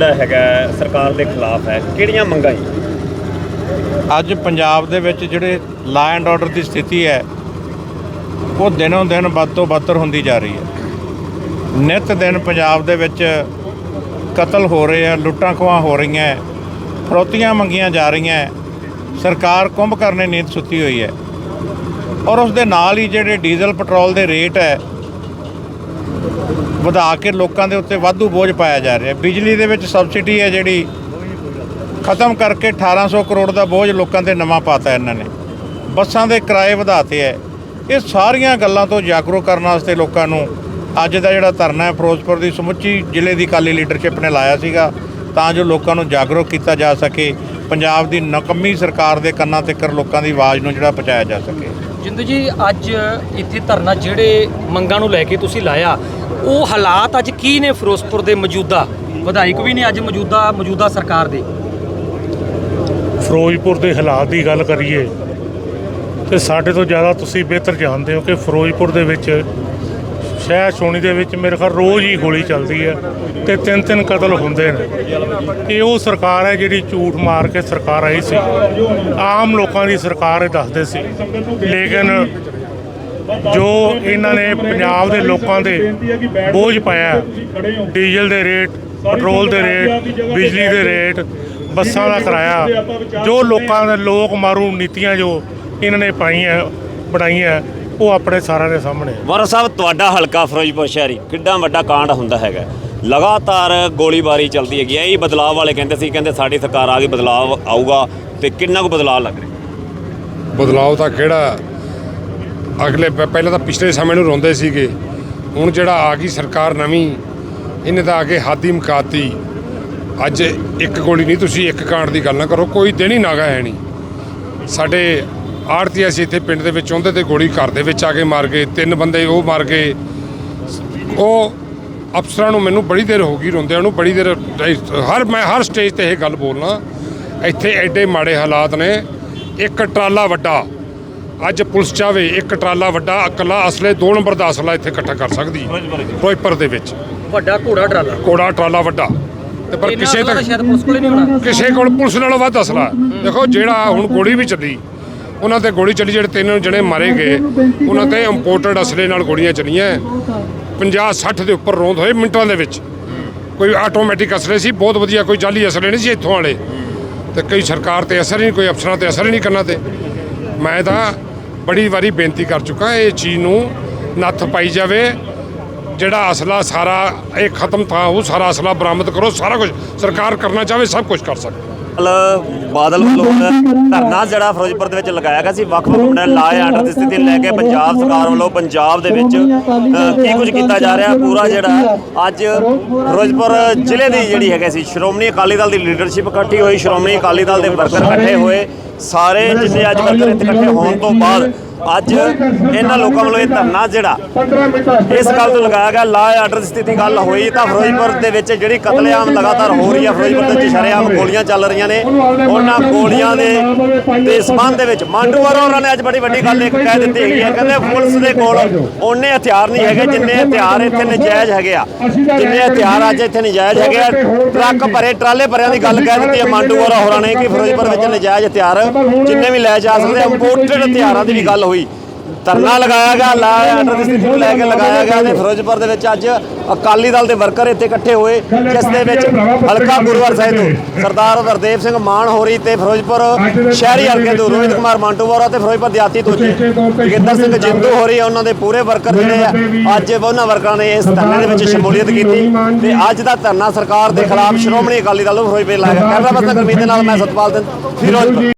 ਜਿਹੜਾ ਹੈਗਾ ਸਰਕਾਰ ਦੇ ਖਿਲਾਫ ਹੈ। ਕਿਹੜੀਆਂ ਮੰਗਾਂ ਜੀ? ਅੱਜ ਪੰਜਾਬ ਦੇ ਵਿੱਚ ਜਿਹੜੇ ਲਾ ਐਂਡ ਆਰਡਰ ਦੀ ਸਥਿਤੀ ਹੈ, ਉਹ ਦਿਨੋਂ ਦਿਨ ਵੱਧ ਤੋਂ ਬੱਤਰ ਹੁੰਦੀ ਜਾ ਰਹੀ ਹੈ। ਨਿਤ ਦਿਨ ਪੰਜਾਬ ਦੇ ਵਿੱਚ ਕਤਲ ਹੋ ਰਹੇ ਆ, ਲੁੱਟਾਂ ਖੋਹਾਂ ਹੋ ਰਹੀਆਂ ਫਰੋਤੀਆਂ ਮੰਗੀਆਂ ਜਾ ਰਹੀਆਂ ਸਰਕਾਰ ਕੁੰਭ ਕਰਨੇ ਨੀਂਦ ਸੁੱਤੀ ਹੋਈ ਹੈ। ਔਰ ਉਸ ਦੇ ਨਾਲ ਹੀ ਜਿਹੜੇ ਡੀਜ਼ਲ ਪੈਟਰੋਲ ਦੇ ਰੇਟ ਹੈ ਵਧਾ ਕੇ ਲੋਕਾਂ ਦੇ ਉੱਤੇ ਵਾਧੂ ਬੋਝ ਪਾਇਆ ਜਾ ਰਿਹਾ। ਬਿਜਲੀ ਦੇ ਵਿੱਚ ਸਬਸਿਡੀ ਹੈ ਜਿਹੜੀ, ਖਤਮ ਕਰਕੇ 1800 ਕਰੋੜ ਦਾ ਬੋਝ ਲੋਕਾਂ ਤੇ ਨਵਾਂ ਪਾਤਾ ਇਹਨਾਂ ਨੇ। ਬੱਸਾਂ ਦੇ ਕਿਰਾਏ ਵਧਾਤੇ ਐ ਇਹ ਸਾਰੀਆਂ ਗੱਲਾਂ ਤੋਂ ਜਾਗਰੂਕ ਕਰਨ ਵਾਸਤੇ ਲੋਕਾਂ ਨੂੰ ਅੱਜ ਦਾ ਜਿਹੜਾ ਧਰਨਾ ਹੈ, ਫਿਰੋਜ਼ਪੁਰ ਦੀ ਸਮੁੱਚੀ ਜ਼ਿਲ੍ਹੇ ਦੀ ਕਾਲੀ ਲੀਡਰਸ਼ਿਪ ਨੇ ਲਾਇਆ ਸੀਗਾ, ਤਾਂ ਜੋ ਲੋਕਾਂ ਨੂੰ ਜਾਗਰੂਕ ਕੀਤਾ ਜਾ ਸਕੇ, ਪੰਜਾਬ ਦੀ ਨਕਮੀ ਸਰਕਾਰ ਦੇ ਕੰਨਾਂ ਤੱਕ ਲੋਕਾਂ ਦੀ ਆਵਾਜ਼ ਨੂੰ ਜਿਹੜਾ ਪਹੁੰਚਾਇਆ ਜਾ ਸਕੇ। ਜਿੰਦੂ ਜੀ, ਅੱਜ ਇੱਥੇ ਧਰਨਾ ਜਿਹੜੇ ਮੰਗਾਂ ਨੂੰ ਲੈ ਕੇ ਤੁਸੀਂ ਲਾਇਆ, ਉਹ ਹਾਲਾਤ ਅੱਜ ਕੀ ਨੇ ਫਿਰੋਜ਼ਪੁਰ ਦੇ ਮੌਜੂਦਾ? ਵਿਧਾਇਕ ਵੀ ਨੇ ਅੱਜ ਮੌਜੂਦਾ ਮੌਜੂਦਾ ਸਰਕਾਰ ਦੇ। ਫਿਰੋਜ਼ਪੁਰ ਦੇ ਹਾਲਾਤ ਦੀ ਗੱਲ ਕਰੀਏ, ਤੇ ਸਾਡੇ ਤੋਂ ਜ਼ਿਆਦਾ ਤੁਸੀਂ ਬਿਹਤਰ ਜਾਣਦੇ ਹੋ ਕਿ ਫਿਰੋਜ਼ਪੁਰ ਦੇ ਵਿੱਚ ਸ਼ਹਿਰ ਸੋਣੀ ਦੇ ਵਿੱਚ ਮੇਰੇ ਖਿਆਲ ਰੋਜ਼ ਹੀ ਗੋਲੀ ਚੱਲਦੀ ਹੈ ਤੇ ਤਿੰਨ ਤਿੰਨ ਕਤਲ ਹੁੰਦੇ ਨੇ। ਇਹ ਉਹ ਸਰਕਾਰ ਹੈ ਜਿਹੜੀ ਝੂਠ ਮਾਰ ਕੇ ਸਰਕਾਰ ਆਈ ਸੀ। ਆਮ ਲੋਕਾਂ ਦੀ ਸਰਕਾਰ ਇਹ ਦੱਸਦੇ ਸੀ। ਲੇਕਿਨ ਜੋ ਇਹਨਾਂ ਨੇ ਪੰਜਾਬ ਦੇ ਲੋਕਾਂ ਦੇ ਬੋਝ ਪਾਇਆ, ਡੀਜ਼ਲ ਦੇ ਰੇਟ, ਪੈਟਰੋਲ ਦੇ ਰੇਟ, ਬਿਜਲੀ ਦੇ ਰੇਟ, ਬੱਸਾਂ ਦਾ ਕਿਰਾਇਆ, ਜੋ ਲੋਕਾਂ ਦੇ ਲੋਕ ਮਾਰੂ ਨੀਤੀਆਂ ਜੋ ਇਹਨਾਂ ਨੇ ਪਾਈਆਂ, ਬਣਾਈਆਂ ਉਹ ਆਪਣੇ ਸਾਰਿਆਂ ਦੇ ਸਾਹਮਣੇ। ਵਰ ਸਾਹਿਬ ਤੁਹਾਡਾ ਹਲਕਾ ਫਿਰੋਜ਼ਪੁਰ ਸ਼ਹਿਰੀ ਕਿੱਡਾ ਵੱਡਾ ਕਾਂਡ ਹੁੰਦਾ ਹੈਗਾ। ਲਗਾਤਾਰ ਗੋਲੀਬਾਰੀ ਚੱਲਦੀ ਹੈਗੀ ਹੈ ਇਹ ਬਦਲਾਅ ਵਾਲੇ ਕਹਿੰਦੇ ਸੀ ਕਹਿੰਦੇ ਸਾਡੀ ਸਰਕਾਰ ਆ ਗਈ ਬਦਲਾਅ ਆਊਗਾ ਤੇ ਕਿੰਨਾ ਕੁ ਬਦਲਾਅ ਲੱਗ ਰਿਹਾ? ਬਦਲਾਅ ਤਾਂ ਕਿਹੜਾ? ਅਗਲੇ ਪ- ਪਹਿਲਾਂ ਤਾਂ ਪਿਛਲੇ ਸਮੇਂ ਨੂੰ ਰੋਂਦੇ ਸੀਗੇ। ਹੁਣ ਜਿਹੜਾ ਆ ਗਈ ਸਰਕਾਰ ਨਵੀਂ ਇਹਨੇ ਤਾਂ ਆ ਕੇ ਹਾਦੀ ਮਕਾਤੀ। ਅੱਜ ਇੱਕ ਗੋਲੀ ਨਹੀਂ ਤੁਸੀਂ ਇੱਕ ਕਾਂਡ ਦੀ ਗੱਲ ਨਾ ਕਰੋ ਕੋਈ ਦਿਨ ਹੀ ਨਾਗਾ ਹੈ ਨਹੀਂ। ਸਾਡੇ ਆੜਤੀ ਅਸੀਂ ਇੱਥੇ ਪਿੰਡ ਦੇ ਵਿੱਚ ਆਉਂਦੇ ਤੇ ਗੋਲੀ ਘਰ ਦੇ ਵਿੱਚ ਆ ਕੇ ਮਾਰ ਗਏ ਤਿੰਨ ਬੰਦੇ ਉਹ ਮਾਰ ਗਏ। ਉਹ ਅਫਸਰਾਂ ਨੂੰ ਮੈਨੂੰ ਬੜੀ ਦੇਰ ਹੋ ਗਈ ਰੋਂਦਿਆਂ ਨੂੰ ਬੜੀ ਦੇਰ ਹਰ ਮੈਂ ਹਰ ਸਟੇਜ ਤੇ ਇਹ ਗੱਲ ਬੋਲਣਾ ਇੱਥੇ ਐਡੇ ਮਾੜੇ ਹਾਲਾਤ ਨੇ। ਇੱਕ ਟਰਾਲਾ ਵੱਡਾ ਅੱਜ ਪੁਲਿਸ ਚਾਵੇ ਇੱਕ ਟਰਾਲਾ ਵੱਡਾ ਇਕੱਲਾ ਅਸਲੇ ਦੋ ਨੰਬਰ ਦਾ ਅਸਲਾ ਇੱਥੇ ਇਕੱਠਾ ਕਰ ਸਕਦੀ ਫਿਰੋਜ਼ਪੁਰ ਦੇ ਵਿੱਚ। ਵੱਡਾ ਘੋੜਾ ਟਰਾਲਾ। ਕੋੜਾ ਟਰਾਲਾ ਵੱਡਾ। ਤੇ ਪਰ ਕਿਸੇ ਤੱਕ ਸ਼ਾਇਦ ਪੁਲਿਸ ਕੋਲੇ ਨਹੀਂ ਹੋਣਾ। ਕਿਸੇ ਕੋਲ ਪੁਲਿਸ ਨਾਲੋਂ ਵੱਧ ਅਸਲਾ। ਦੇਖੋ ਜਿਹੜਾ ਹੁਣ ਗੋਲੀ ਵੀ ਚੱਲੀ ਉਹਨਾਂ ਤੇ ਗੋਲੀ ਚੱਲੀ, ਜਿਹੜੇ ਤਿੰਨ ਜਣੇ ਮਾਰੇ ਗਏ। ਉਹਨਾਂ ਤੇ ਇੰਪੋਰਟਡ ਅਸਲੇ ਨਾਲ ਗੋਲੀਆਂ ਚੱਲੀਆਂ। 50 60 ਦੇ ਉੱਪਰ ਰੋਂਦ ਹੋਏ ਮਿੰਟਾਂ ਦੇ ਵਿੱਚ। ਕੋਈ ਆਟੋਮੈਟਿਕ ਅਸਲੇ ਸੀ, ਬਹੁਤ ਵਧੀਆ, ਕੋਈ ਜਾਲੀ ਅਸਲੇ ਨਹੀਂ ਸੀ ਇੱਥੋਂ ਵਾਲੇ। ਤੇ ਕਈ ਸਰਕਾਰ ਤੇ ਅਸਰ ਹੀ ਨਹੀਂ, ਕੋਈ ਅਫਸਰਾਂ ਤੇ ਅਸਰ ਹੀ ਨਹੀਂ ਕਰਨਾ ਤੇ। ਮੈਂ ਤਾਂ ਬੜੀ ਵਾਰੀ ਬੇਨਤੀ ਕਰ ਚੁੱਕਾ, ਇਹ ਚੀਜ਼ ਨੂੰ ਨੱਥ ਪਾਈ ਜਾਵੇ। ਜਿਹੜਾ ਅਸਲਾ ਸਾਰਾ, ਇਹ ਖਤਮ ਤਾਂ ਉਹ ਸਾਰਾ ਅਸਲਾ ਬਰਾਮਦ ਕਰੋ, ਸਾਰਾ ਕੁਝ ਸਰਕਾਰ ਕਰਨਾ ਚਾਹਵੇ ਸਭ ਕੁਝ ਕਰ ਸਕਦੀ। ਬਾਦਲ ਵੱਲੋਂ ਧਰਨਾ ਜਿਹੜਾ ਫਿਰੋਜ਼ਪੁਰ ਦੇ ਵਿੱਚ ਲਗਾਇਆ ਗਿਆ ਸੀ, ਵੱਖ-ਵੱਖ ਮੁੰਡਿਆਂ ਲਾਏ ਆਰਡਰ ਦੀ ਸਥਿਤੀ ਲੈ ਕੇ ਪੰਜਾਬ ਸਰਕਾਰ ਵੱਲੋਂ ਪੰਜਾਬ ਦੇ ਵਿੱਚ ਕੀ ਕੁਝ ਕੀਤਾ ਜਾ ਰਿਹਾ, ਪੂਰਾ ਜਿਹੜਾ ਅੱਜ ਫਿਰੋਜ਼ਪੁਰ ਜ਼ਿਲ੍ਹੇ ਦੀ ਜਿਹੜੀ ਹੈਗੇ ਸੀ, ਸ਼੍ਰੋਮਣੀ ਅਕਾਲੀ ਦਲ ਦੀ ਲੀਡਰਸ਼ਿਪ ਇਕੱਠੀ ਹੋਈ, ਸ਼੍ਰੋਮਣੀ ਅਕਾਲੀ ਦਲ ਦੇ ਵਰਕਰ ਇਕੱਠੇ ਹੋਏ, ਸਾਰੇ ਜਿੰਨੇ ਅੱਜ ਵਰਕਰ ਇਕੱਠੇ ਹੋਣ ਤੋਂ ਬਾਅਦ ਅੱਜ ਇਹਨਾਂ ਲੋਕਾਂ ਵੱਲੋਂ ਇਹ ਧਰਨਾ ਜਿਹੜਾ ਇਸ ਗੱਲ ਤੋਂ ਲਗਾਇਆ ਗਿਆ ਲਾ ਆਰਡਰ ਦੀ ਸਥਿਤੀ ਗੱਲ ਹੋਈ ਤਾਂ ਫਿਰੋਜ਼ਪੁਰ ਦੇ ਵਿੱਚ ਜਿਹੜੀ ਕਤਲੇਆਮ ਲਗਾਤਾਰ ਹੋ ਰਹੀ ਹੈ, ਫਿਰੋਜ਼ਪੁਰ ਦੇ ਵਿੱਚ ਸ਼ਰੇਆਮ ਗੋਲੀਆਂ ਚੱਲ ਰਹੀਆਂ ਨੇ। ਉਹਨਾਂ ਗੋਲੀਆਂ ਦੇ ਦੇ ਸਬੰਧ ਦੇ ਵਿੱਚ ਮਾਂਡੂ ਵਰੋਂ ਨੇ ਅੱਜ ਬੜੀ ਵੱਡੀ ਗੱਲ ਇੱਕ ਕਹਿ ਦਿੱਤੀ ਹੈਗੀ ਹੈ, ਕਹਿੰਦੇ ਪੁਲਿਸ ਦੇ ਕੋਲ ਉਹਨੇ ਹਥਿਆਰ ਨਹੀਂ ਹੈਗੇ, ਜਿੰਨੇ ਹਥਿਆਰ ਇੱਥੇ ਨਜਾਇਜ਼ ਹੈਗੇ ਆ। ਜਿੰਨੇ ਹਥਿਆਰ ਅੱਜ ਇੱਥੇ ਨਜਾਇਜ਼ ਹੈਗੇ ਆ, ਟਰੱਕ ਭਰੇ, ਟਰਾਲੇ ਭਰਿਆਂ ਦੀ ਗੱਲ ਕਹਿ ਦਿੱਤੀ ਹੈ ਮਾਂਡੂ ਹੋਰਾਂ ਨੇ ਕਿ ਫਿਰੋਜ਼ਪੁਰ ਵਿੱਚ ਨਜਾਇਜ਼ ਹਥਿਆਰ ਜਿੰਨੇ ਵੀ ਲੈ ਜਾ ਸਕਦੇ ਇੰਪੋਰਟਡ ਹਥਿਆਰਾਂ ਦੀ ਵੀ ਗੱਲ ਹੋਈ। ਧਰਨਾ ਲਗਾਇਆ ਗਿਆ ਲਾ ਆਰਡਰ ਦੀ ਸਥਿਤੀ ਨੂੰ ਲੈ ਕੇ ਲਗਾਇਆ ਗਿਆ ਤੇ ਫਿਰੋਜ਼ਪੁਰ ਦੇ ਵਿੱਚ ਅੱਜ ਅਕਾਲੀ ਦਲ ਦੇ ਵਰਕਰ ਇੱਥੇ ਇਕੱਠੇ ਹੋਏ ਜਿਸ ਦੇ ਵਿੱਚ ਹਲਕਾ ਗੁਰੂਵਾਰ ਸਾਹਿਬ ਤੋਂ ਸਰਦਾਰ ਵਰਦੇਵ ਸਿੰਘ ਮਾਨ ਹੋਰੀ ਤੇ ਫਿਰੋਜ਼ਪੁਰ ਸ਼ਹਿਰੀ ਹਲਕੇ ਤੋਂ ਰੋਹਿਤ ਕੁਮਾਰ ਮਾਂਟੂਵਾਰਾ ਤੇ ਫਿਰੋਜ਼ਪੁਰ ਦਿਆਤੀ ਤੋਂ ਜੋਗਿੰਦਰ ਸਿੰਘ ਜਿੰਦੂ ਹੋਰੀ ਉਹਨਾਂ ਦੇ ਪੂਰੇ ਵਰਕਰ ਜਿਹੜੇ ਆ ਅੱਜ ਉਹਨਾਂ ਵਰਕਰਾਂ ਨੇ ਇਸ ਧਰਨੇ ਦੇ ਵਿੱਚ ਸ਼ਮੂਲੀਅਤ ਕੀਤੀ ਤੇ ਅੱਜ ਦਾ ਧਰਨਾ ਸਰਕਾਰ ਦੇ ਖਿਲਾਫ ਸ਼੍ਰੋਮਣੀ ਅਕਾਲੀ ਦਲ ਨੂੰ ਫਿਰੋਜ਼ਪੁਰ ਲਾਇਆ ਗਿਆ। ਕੈਮਰਾ ਪਰਸਨ ਗੁਰਮੀਤ ਦੇ ਨਾਲ ਮੈਂ ਸਤਪਾਲ ਸਿੰਘ ਫਿਰੋਜ਼ਪੁਰ।